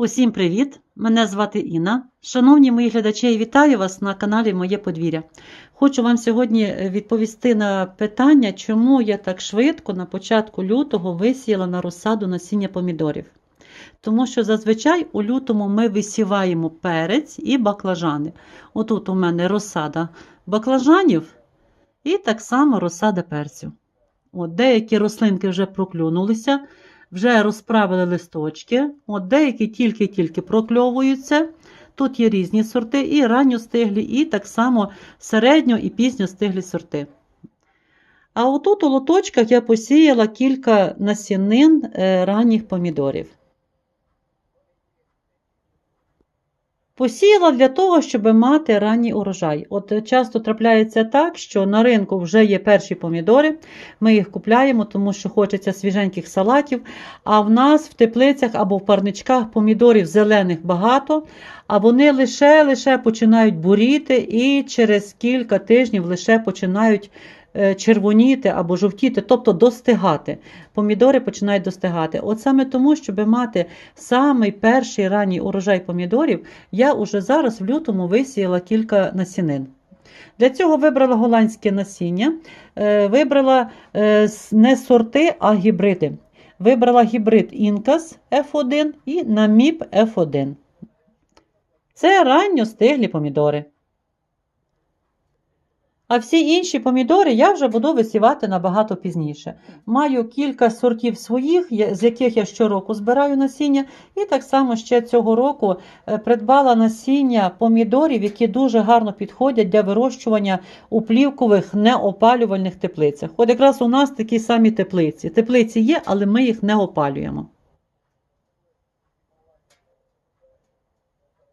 Усім привіт! Мене звати Інна. Шановні мої глядачі, вітаю вас на каналі Моє подвір'я. Хочу вам сьогодні е, відповісти на питання, чому я так швидко на початку лютого висіяла на розсаду насіння помідорів. Тому що зазвичай у лютому ми висіваємо перець і баклажани. Отут у мене розсада баклажанів і так само розсада перцю. От, деякі рослинки вже проклюнулися, вже розправили листочки. От, деякі тільки-тільки прокльовуються. Тут є різні сорти, і ранньостиглі, і так само середньо і пізньостиглі сорти. А отут у лоточках я посіяла кілька насінин е, ранніх помідорів. Посіяла для того, щоб мати ранній урожай. От е, часто трапляється так, що на ринку вже є перші помідори, ми їх купляємо, тому що хочеться свіженьких салатів. А в нас в теплицях або в парничках помідорів зелених багато, а вони лише-лише починають буріти і через кілька тижнів лише починають червоніти або жовтіти, тобто достигати. Помідори починають достигати. От саме тому, щоб мати самий перший ранній урожай помідорів, я уже зараз в лютому висіяла кілька насінин. Для цього вибрала голландське насіння, е, вибрала е, не сорти, а гібриди. Вибрала гібрид Інкас F1 і Наміп F1. Це ранньо стиглі помідори. А всі інші помідори я вже буду висівати набагато пізніше. Маю кілька сортів своїх, з яких я щороку збираю насіння, і так само ще цього року е, придбала насіння помідорів, які дуже гарно підходять для вирощування у плівкових неопалювальних теплицях. От якраз у нас такі самі теплиці. Теплиці є, але ми їх не опалюємо.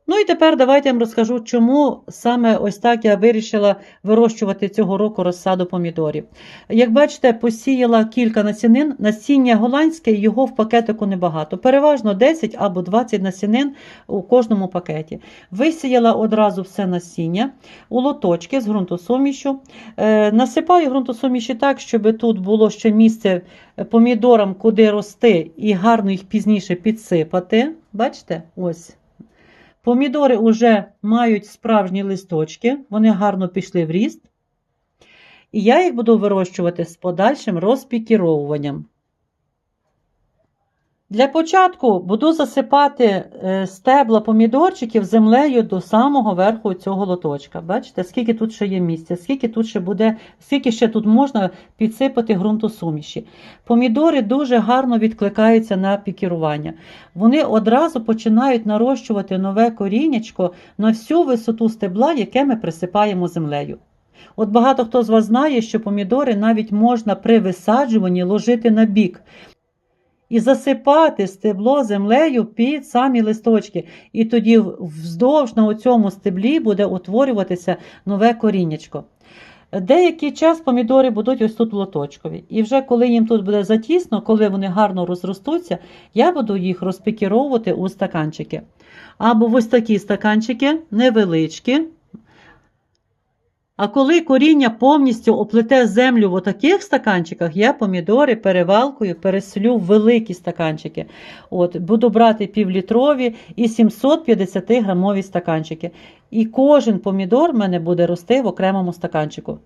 Ну і тепер давайте я вам розкажу, чому саме ось так я вирішила вирощувати цього року розсаду помідорів. Як бачите, посіяла кілька насінин. Насіння голландське, його в пакетику небагато. Переважно 10 або 20 насінин у кожному пакеті. Висіяла одразу все насіння у лоточки з ґрунтосумішю. Е, насипаю ґрунтосуміші так, щоб тут було ще місце помідорам, куди рости, і гарно їх пізніше підсипати. Бачите? Ось. Помідори вже мають справжні листочки, вони гарно пішли в ріст. І я їх буду вирощувати з подальшим розпікіровуванням. Для початку буду засипати е, стебла помідорчиків землею до самого верху цього лоточка. Бачите, скільки тут ще є місця, скільки тут ще буде, скільки ще тут можна підсипати ґрунтосуміші. Помідори дуже гарно відкликаються на пікірування. Вони одразу починають нарощувати нове коріннячко на всю висоту стебла, яке ми присипаємо землею. От багато хто з вас знає, що помідори навіть можна при висаджуванні ложити на бік і засипати стебло землею під самі листочки. І тоді вздовж на цьому стеблі буде утворюватися нове коріннячко. Деякий час помідори будуть ось тут лоточкові. І вже коли їм тут буде затісно, коли вони гарно розростуться, я буду їх розпікіровувати у стаканчики. Або ось такі стаканчики, невеличкі. А коли коріння повністю оплете землю в отаких стаканчиках, я помідори перевалкою переселю в великі стаканчики. От, буду брати півлітрові і 750 грамові стаканчики. І кожен помідор в мене буде рости в окремому стаканчику.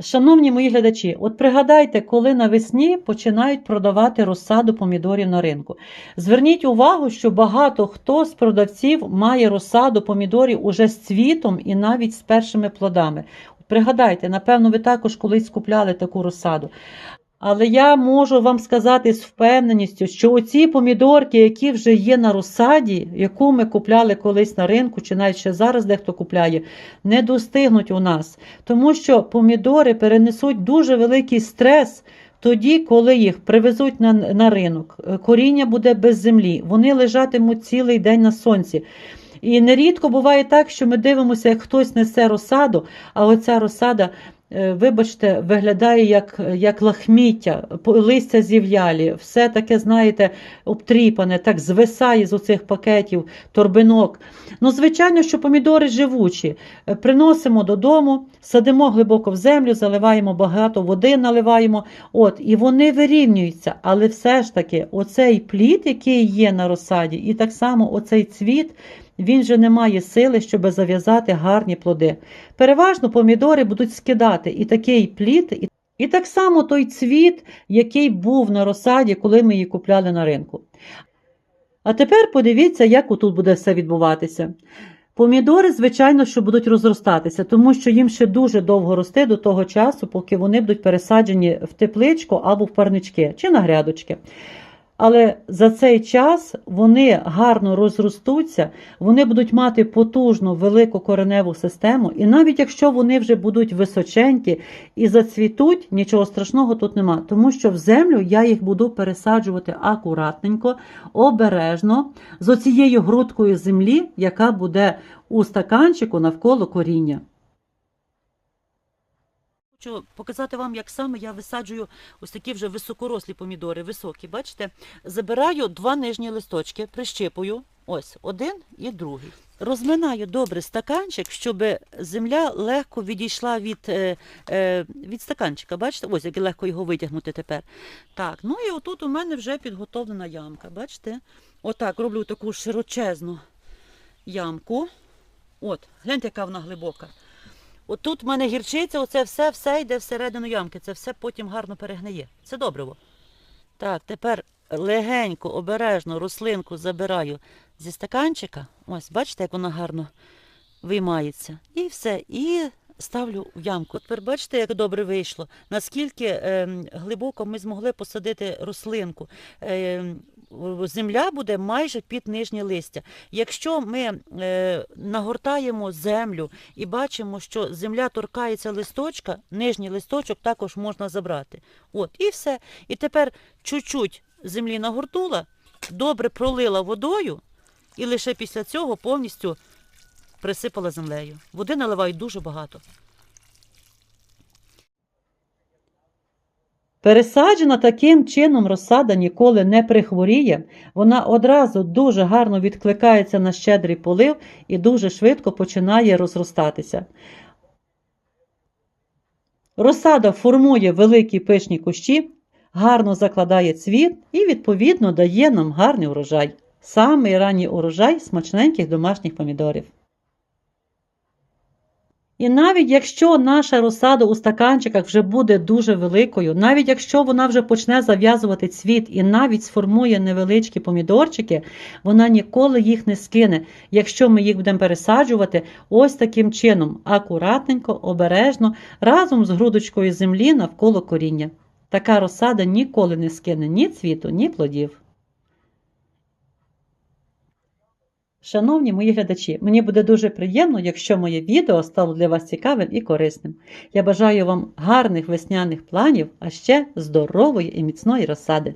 Шановні мої глядачі, от пригадайте, коли навесні починають продавати розсаду помідорів на ринку. Зверніть увагу, що багато хто з продавців має розсаду помідорів уже з цвітом і навіть з першими плодами. Пригадайте, напевно, ви також колись купляли таку розсаду. Але я можу вам сказати з впевненістю, що оці помідорки, які вже є на розсаді, яку ми купляли колись на ринку, чи навіть ще зараз дехто купляє, не достигнуть у нас. Тому що помідори перенесуть дуже великий стрес тоді, коли їх привезуть на, на ринок. Коріння буде без землі, вони лежатимуть цілий день на сонці. І нерідко буває так, що ми дивимося, як хтось несе розсаду, а оця розсада вибачте, виглядає як, як лахміття, листя зів'ялі, все таке, знаєте, обтріпане, так звисає з оцих пакетів, торбинок. Ну, звичайно, що помідори живучі. Е, Приносимо додому, садимо глибоко в землю, заливаємо багато води, наливаємо. От, і вони вирівнюються. Але все ж таки, оцей плід, який є на розсаді, і так само оцей цвіт, він же не має сили, щоб зав'язати гарні плоди. Переважно помідори будуть скидати і такий плід, і, і так само той цвіт, який був на розсаді, коли ми її купляли на ринку. А тепер подивіться, як отут буде все відбуватися. Помідори, звичайно, що будуть розростатися, тому що їм ще дуже довго рости до того часу, поки вони будуть пересаджені в тепличку або в парнички чи на грядочки. Але за цей час вони гарно розростуться, вони будуть мати потужну велику кореневу систему, і навіть якщо вони вже будуть височенькі і зацвітуть, нічого страшного тут нема, тому що в землю я їх буду пересаджувати акуратненько, обережно, з оцією грудкою землі, яка буде у стаканчику навколо коріння. Хочу показати вам, як саме я висаджую ось такі вже високорослі помідори, високі. Бачите? Забираю два нижні листочки, прищипую. Ось один і другий. Розминаю добре стаканчик, щоб земля легко відійшла від, е, е, від стаканчика. Бачите, ось як легко його витягнути тепер. Так, ну і отут у мене вже підготовлена ямка. Бачите? Отак роблю таку широчезну ямку. От, гляньте, яка вона глибока. Отут в мене гірчиця, оце все, все йде всередину ямки. Це все потім гарно перегниє. Це добриво. Так, тепер легенько, обережно рослинку забираю зі стаканчика. Ось, бачите, як вона гарно виймається. І все. І ставлю в ямку. Тепер бачите, як добре вийшло. Наскільки ем, глибоко ми змогли посадити рослинку. Ем, земля буде майже під нижнє листя. Якщо ми е, нагортаємо землю і бачимо, що земля торкається листочка, нижній листочок також можна забрати. От, і все. І тепер чуть-чуть землі нагортула, добре пролила водою, і лише після цього повністю присипала землею. Води наливають дуже багато. Пересаджена таким чином розсада ніколи не прихворіє, вона одразу дуже гарно відкликається на щедрий полив і дуже швидко починає розростатися. Розсада формує великі пишні кущі, гарно закладає цвіт і, відповідно, дає нам гарний урожай. Самий ранній урожай смачненьких домашніх помідорів. І навіть якщо наша розсада у стаканчиках вже буде дуже великою, навіть якщо вона вже почне зав'язувати цвіт і навіть сформує невеличкі помідорчики, вона ніколи їх не скине, якщо ми їх будемо пересаджувати ось таким чином, акуратненько, обережно, разом з грудочкою землі навколо коріння. Така розсада ніколи не скине ні цвіту, ні плодів. Шановні мої глядачі, мені буде дуже приємно, якщо моє відео стало для вас цікавим і корисним. Я бажаю вам гарних весняних планів, а ще здорової і міцної розсади.